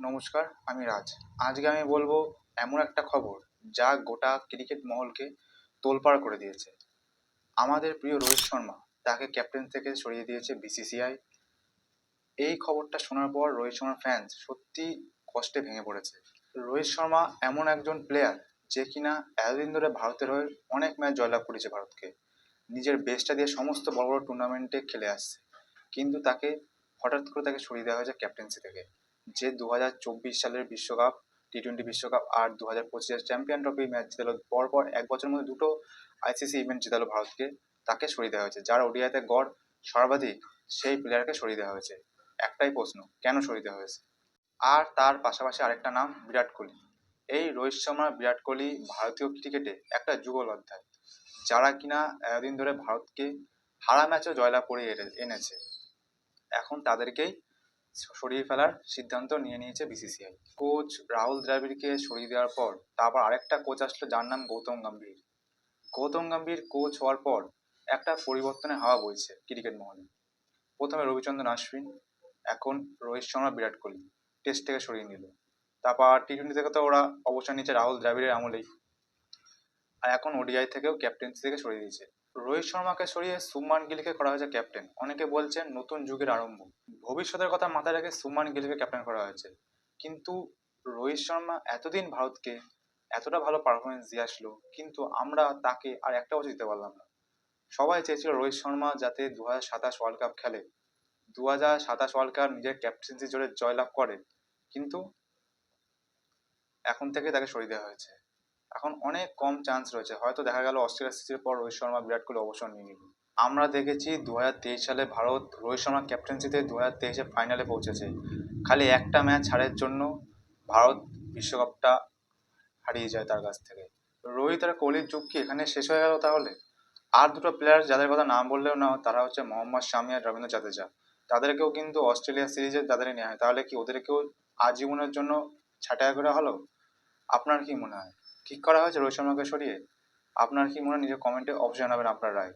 নমস্কার, আমি রাজ। আজকে আমি বলব এমন একটা খবর যা গোটা ক্রিকেট মহলকে তোলপাড় করে দিয়েছে। আমাদের প্রিয় রোহিত শর্মা তাকে ক্যাপ্টেন থেকে সরিয়ে দিয়েছে বিসিসিআই এই খবরটা শোনার পর রোহিত শর্মার ফ্যান্স সত্যি কষ্টে ভেঙে পড়েছে। রোহিত শর্মা এমন একজন প্লেয়ার যে কিনা এতদিন ধরে ভারতের হয়ে অনেক ম্যাচ জয়লাভ করেছে ভারতকে। নিজের বেস্টটা দিয়ে সমস্ত বড় বড় টুর্নামেন্টে খেলে আসছে। কিন্তু তাকে হঠাৎ করে তাকে সরিয়ে দেওয়া হয়েছে ক্যাপ্টেন্সি থেকে। যে দু হাজার চব্বিশ সালের বিশ্বকাপ টি টোয়েন্টি বিশ্বকাপ আর দু হাজার পঁচিশের চ্যাম্পিয়ন ট্রফি ম্যাচ জেতালো। পরপর এক বছরের মধ্যে দুটো আইসিসি ইভেন্ট জেতালো ভারতকে, তাকে সরিয়ে দেওয়া হয়েছে, যার ওডিআইতে গড় সর্বাধিক সেই প্লেয়ারকে সরিয়ে দেওয়া হয়েছে। একটাই প্রশ্ন, কেন সরিয়ে দেওয়া হয়েছে? আর তার পাশাপাশি আরেকটা নাম, বিরাট কোহলি। এই রোহিত শর্মা, বিরাট কোহলি ভারতীয় ক্রিকেটে একটা যুগল অধ্যায়, যারা কিনা এতদিন ধরে ভারতকে হারা ম্যাচও জয়লাভ করে এনে- এনেছে এখন তাদেরকেই সরিয়ে ফেলার সিদ্ধান্ত নিয়ে নিয়েছে বিসিসিআই কোচ রাহুল দ্রাবিড়কে সরিয়ে দেওয়ার পর তারপর আরেকটা কোচ আসলো যার নাম গৌতম গম্ভীর। গৌতম গম্ভীর কোচ হওয়ার পর একটা পরিবর্তনের হাওয়া বইছে ক্রিকেট মহলে। প্রথমে রবিচন্দ্রন আশ্বিন, এখন রোহিত শর্মা, বিরাট কোহলি। টেস্ট থেকে সরিয়ে নিল। তারপর টি টোয়েন্টি থেকে তো ওরা অবসর নিচ্ছে রাহুল দ্রাবিড়ের আমলেই। আর এখন ওডিআই থেকেও ক্যাপ্টেন্সি থেকে সরিয়ে দিয়েছে। রোহিত শর্মাকে সরিয়ে সুমান গিলকে করা হয়েছে ক্যাপ্টেন। অনেকে বলছেন নতুন যুগের আরম্ভ। ভবিষ্যতের কথা মাথায় রেখে সুমান গিলকে ক্যাপ্টেন করা হয়েছে। কিন্তু রোহিত শর্মা এতদিন ভারতকে এতটা ভালো পারফরমেন্স দিয়ে আসলো, কিন্তু আমরা তাকে আর একটা বছর দিতে পারলাম না। সবাই চেয়েছিল রোহিত শর্মা যাতে দু হাজার সাতাশ ওয়ার্ল্ড কাপ খেলে। দু হাজার সাতাশ ওয়ার্ল্ড কাপ নিজের ক্যাপ্টেন্সি জোরে জয়লাভ করে, কিন্তু এখন থেকে তাকে সরিয়ে দেওয়া হয়েছে। এখন অনেক কম চান্স রয়েছে। হয়তো দেখা গেল অস্ট্রেলিয়া সিরিজের পর রোহিত শর্মা, বিরাট কোহলি অবসর নিয়ে নিল আমরা দেখেছি দু হাজার তেইশ সালে ভারত রোহিত শর্মার ক্যাপ্টেন্সিতে দু হাজার তেইশে ফাইনালে পৌঁছেছে। খালি একটা ম্যাচ হারের জন্য ভারত বিশ্বকাপটা হারিয়ে যায় তার কাছ থেকে। রোহিত আর কোহলির যুগ কি এখানে শেষ হয়ে গেল তাহলে? আর দুটো প্লেয়ার যাদের কথা নাম বললেও না, তারা হচ্ছে মোহাম্মদ শামি আর রবীন্দ্র জাদেজা। তাদেরকেও কিন্তু অস্ট্রেলিয়া সিরিজে তাদের নেওয়া হয়, তাহলে কি ওদেরকেও আজীবনের জন্য ছাঁটাই করা হলো? আপনার কি মনে হয়? ঠিক করা হয়েছে রোহিত শর্মাকে সরিয়ে? আপনার কি মনে হয় নিজের কমেন্টে অবশ্যই জানাবেন আপনার রায়।